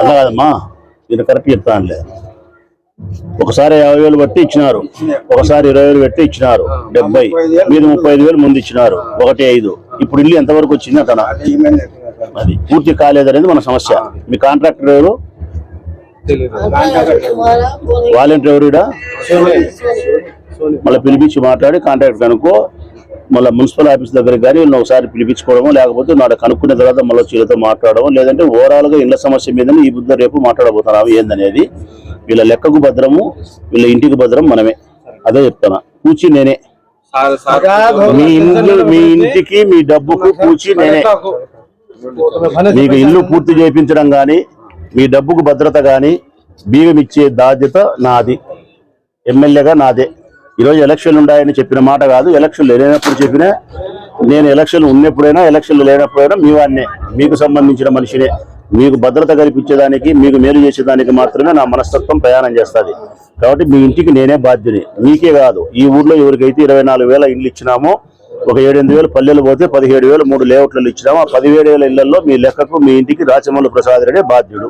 అలా కాదమ్మా ఈయన కరెక్ట్ చెప్తానులే. ఒకసారి యాభై వేలు బట్టి ఇచ్చినారు. ఒకసారి ఇరవై వేలు పెట్టి ఇచ్చినారు. డెబ్బై. మీరు ముప్పై ఐదు వేలు ముందు ఇచ్చినారు. ఒకటి ఐదు. ఇప్పుడు ఇల్లు ఎంతవరకు వచ్చింది అతను? అది పూర్తి కాలేదనేది మన సమస్య. మీ కాంట్రాక్టర్ ఎవరు? వాలంటీర్ ఎవరు? మళ్ళీ పిలిపించి మాట్లాడి కాంట్రాక్ట్ కనుక్కో మళ్ళీ మున్సిపల్ ఆఫీస్ దగ్గరికి కానీ వీళ్ళని ఒకసారి పిలిపించుకోవడమో లేకపోతే నాడు కనుక్కున్న తర్వాత మళ్ళీ వీళ్ళతో మాట్లాడడం లేదంటే ఓవరాల్గా ఇళ్ళ సమస్య మీదనే ఈ బుద్ధ రేపు మాట్లాడబోతున్నాము ఏందనేది వీళ్ళ లెక్కకు భద్రము వీళ్ళ ఇంటికి భద్రం మనమే. అదే చెప్తాను పూచి నేనే. మీ ఇంట్లో మీ ఇంటికి మీ డబ్బుకు పూచి నేనే. మీకు ఇల్లు పూర్తి చేయించడం కానీ మీ డబ్బుకు భద్రత కానీ బీగం ఇచ్చే బాధ్యత నాది. ఎమ్మెల్యేగా నాదే. ఈరోజు ఎలక్షన్లు ఉన్నాయని చెప్పిన మాట కాదు. ఎలక్షన్లు లేనప్పుడు చెప్పినా నేను ఎలక్షన్లు ఉన్నప్పుడైనా ఎలక్షన్లు లేనప్పుడైనా మీ వాడినే మీకు సంబంధించిన మనిషినే మీకు భద్రత కల్పించేదానికి మీకు మేలు చేసేదానికి మాత్రమే నా మనస్తత్వం ప్రయాణం చేస్తుంది. కాబట్టి మీ ఇంటికి నేనే బాధ్యుని. మీకే కాదు. ఈ ఊర్లో ఎవరికైతే ఇరవై నాలుగు వేల ఇల్లు ఇచ్చినామో ఒక ఏడెనిమిది వేలు పల్లెలు పోతే పదిహేడు వేలు మూడు లేఅవుట్లలో ఇచ్చినాము ఆ పదిహేడు వేల ఇళ్ళలో మీ లెక్కకు మీ ఇంటికి రాచమల్లు ప్రసాద్ రెడ్డి బాధ్యుడు.